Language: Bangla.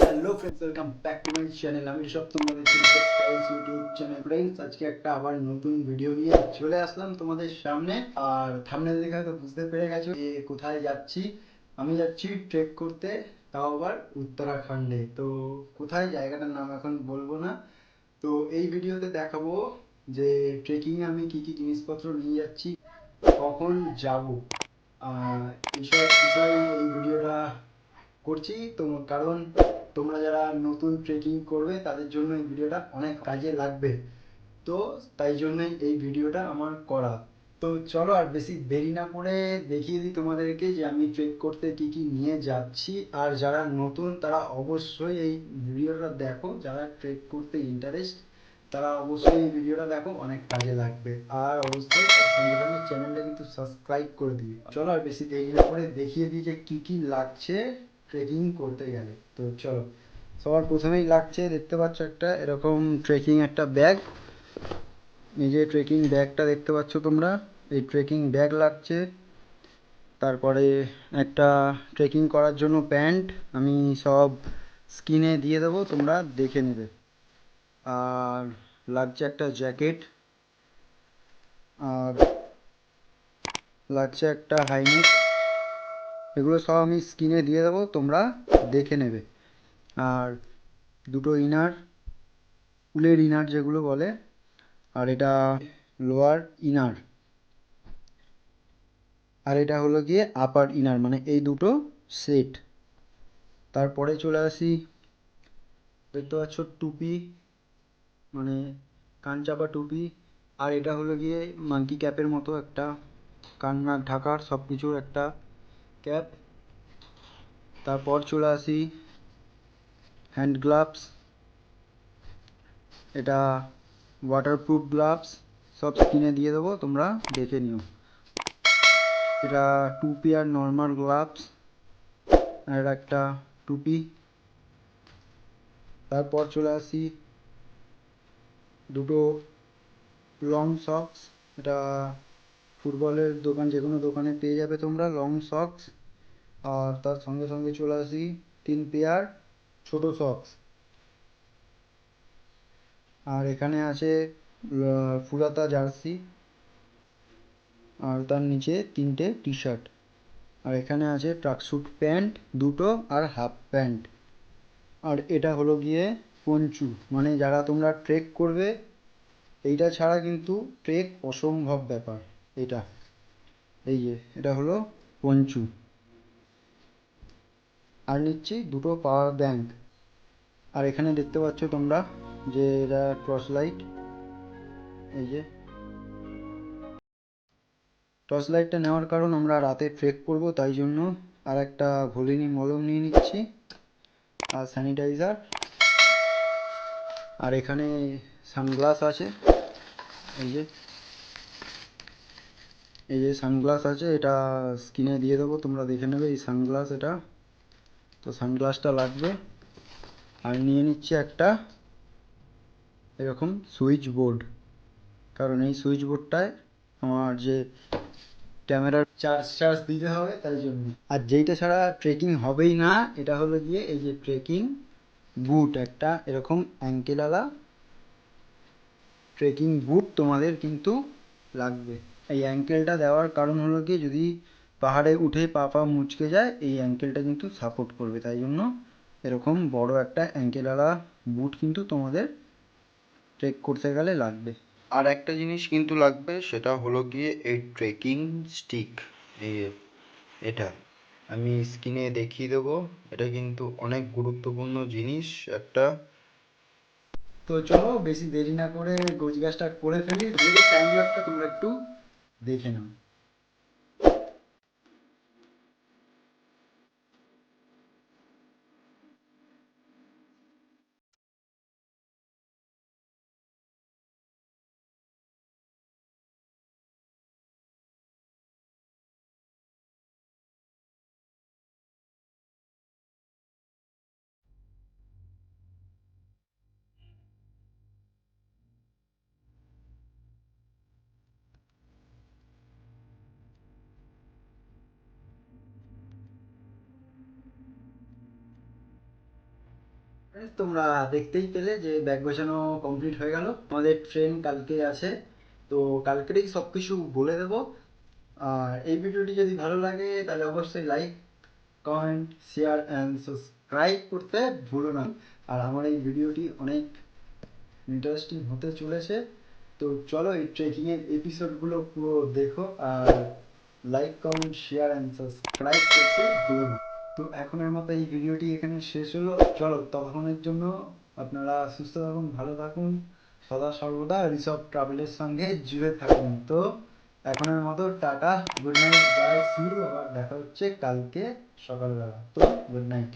হ্যালো চ্যানেল আমি সব তোমাদের আজকে একটা আবার নতুন ভিডিও নিয়ে চলে আসলাম তোমাদের সামনে। আর বুঝতে পেরে যে কোথায় যাচ্ছি। আমি যাচ্ছি ট্রেক করতে, তাও আবার উত্তরাখণ্ডে। তো কোথায়, জায়গাটার নাম এখন বলব না। তো এই ভিডিওতে দেখাবো যে ট্রেকিংয়ে আমি কি কি জিনিসপত্র নিয়ে যাচ্ছি, কখন যাব। এইসব বিষয়ে এই ভিডিওটা করছি তো কারণ তোমরা যারা নতুন ট্রেকিং করবে, তাদের জন্য এই ভিডিওটা অনেক কাজে লাগবে। তো তাই জন্যই এই ভিডিওটা আমার করা। তো চলো আর বেশি দেরি না করে দেখিয়ে দিই তোমাদেরকে যে আমি ট্রেক করতে কি কি নিয়ে যাচ্ছি। আর যারা নতুন, তারা অবশ্যই এই ভিডিওটা দেখো। যারা ট্রেক করতে ইন্টারেস্ট তারা অবশ্যই এই ভিডিওটা দেখো, অনেক কাজে লাগবে। আর অবশ্যই চ্যানেলটা কিন্তু সাবস্ক্রাইব করে দিবি। চলো আর বেশি দেরি না করে দেখিয়ে দিই যে কি কি লাগছে ট্রেকিং করতে গেলে। তো চলো, সবার প্রথমেই লাগছে, দেখতে পাচ্ছ একটা এরকম ট্রেকিং একটা ব্যাগ এই যে ট্রেকিং ব্যাগটা দেখতে পাচ্ছ তোমরা, এই ট্রেকিং ব্যাগ লাগছে। তারপরে একটা ট্রেকিং করার জন্য প্যান্ট, আমি সব স্ক্রিনে দিয়ে দেবো, তোমরা দেখে নেবে। আর লাগছে একটা জ্যাকেট, আর লাগছে একটা হাইনেক, এগুলো সব আমি স্ক্রিনে দিয়ে দেবো, তোমরা দেখে নেবে। আর দুটো ইনার, উলের ইনার যেগুলো বলে, আর এটা লোয়ার ইনার। আর এটা হলো গিয়ে আপার ইনার মানে এই দুটো সেট। তারপরে চলে আসি, দেখতে পাচ্ছ টুপি মানে কান চাপা টুপি, আর এটা হলো গিয়ে মাঙ্কি ক্যাপের মতো একটা কান নাক ঢাকার সব কিছুর একটা ক্যাপ তারপর চলে আসি হ্যান্ড গ্লাভস এটা ওয়াটারপ্রুফ গ্লাভস সব স্ক্রিনে দিয়ে দেবো, তোমরা দেখে নিও। এটা টুপি আর নর্মাল গ্লাভস আর একটা টুপি। তারপর চলে আসি দুটো লং সক্স এটা ফুটবলের দোকান যে কোনো দোকানে পেয়ে যাবে তোমরা লং সক্স আর তার সঙ্গে সঙ্গে চলে আসি তিন পেয়ার ছোট সক্স আর এখানে আছে ফুলাতা জার্সি, আর তার নিচে তিনটে টি শার্ট আর এখানে আছে ট্রাকস্যুট প্যান্ট দুটো আর হাফ প্যান্ট আর এটা হলো গিয়ে পঞ্চু মানে যারা তোমরা ট্রেক করবে, এইটা ছাড়া কিন্তু ট্রেক অসম্ভব ব্যাপার, এটা। এই যে, এটা হলো পঞ্চু। আর নিচ্ছি দুটো পাওয়ার ব্যাংক আর এখানে দেখতে পাচ্ছ তোমরা যে এটা টর্চ লাইট এই যে। টর্চ লাইটটা নেওয়ার কারণ আমরা রাতে ট্রেক করব, তাই জন্য আর একটা ভলিনি মলম নিয়ে নিচ্ছি। আর স্যানিটাইজার আর এখানে সানগ্লাস আছে। এই যে এই যে সানগ্লাস আছে, এটা স্ক্রিনে দিয়ে দেবো, তোমরা দেখে নেবে এই সানগ্লাস এটা। তো সানগ্লাসটা লাগবে। আর নিয়ে নিচ্ছি একটা এরকম সুইচ বোর্ড। কারণ এই সুইচ বোর্ডটায় আমার যে ক্যামেরার চার্জ চার্জ দিতে হবে, তাই জন্য। আর যেইটা ছাড়া ট্রেকিং হবেই না, এটা হলো গিয়ে এই যে ট্রেকিং বুট একটা এরকম অ্যাঙ্কেলওয়ালা ট্রেকিং বুট তোমাদের কিন্তু লাগবে। এই অ্যাঙ্কেলটা দেওয়ার কারণ হলো কি, যদি পাহাড়ে উঠে পা পা মুচকে যায়, এই অ্যাঙ্কেলটা কিন্তু সাপোর্ট করবে। তাই জন্য এরকম বড় একটা অ্যাঙ্কেলওয়ালা বুট কিন্তু তোমাদের ট্রেক করতে গেলে লাগবে। আর একটা জিনিস কিন্তু লাগবে, সেটা হলো গিয়ে এই ট্রেকিং স্টিক এই এটা। আমি স্ক্রিনে দেখিয়ে দেবো। এটা কিন্তু অনেক গুরুত্বপূর্ণ জিনিস একটা। তো চলো বেশি দেরি না করে গোছ গাছটা করে ফেলি। টাইম লাগটা তোমরা একটু দেখে নাও। তোমরা দেখতেই পেলে যে ব্যাগ গোছানো কমপ্লিট হয়ে গেল। আমাদের ট্রেন কালকে আছে, তো কালকেরই সব কিছু বলে দেবো। আর এই ভিডিওটি যদি ভালো লাগে, তাহলে অবশ্যই like comment share and subscribe করতে ভুলো না। আর আমার এই ভিডিওটি অনেক ইন্টারেস্টিং হতে চলেছে। তো চলো এই ট্রেকিংয়ের এপিসোডগুলো পুরো দেখো। আর like comment share and subscribe করতে ভুলো না। তো এখনের মতো এই ভিডিওটি এখানে শেষ হলো। চলো তখনের জন্য আপনারা সুস্থ থাকুন, ভালো থাকুন। সদা সর্বদা রিসব ট্রাভেলের সঙ্গে জুড়ে থাকুন। তো এখনের মতো ta-ta, good night, bye, see, আবার দেখা হচ্ছে কালকে সকালবেলা। তো, গুড নাইট।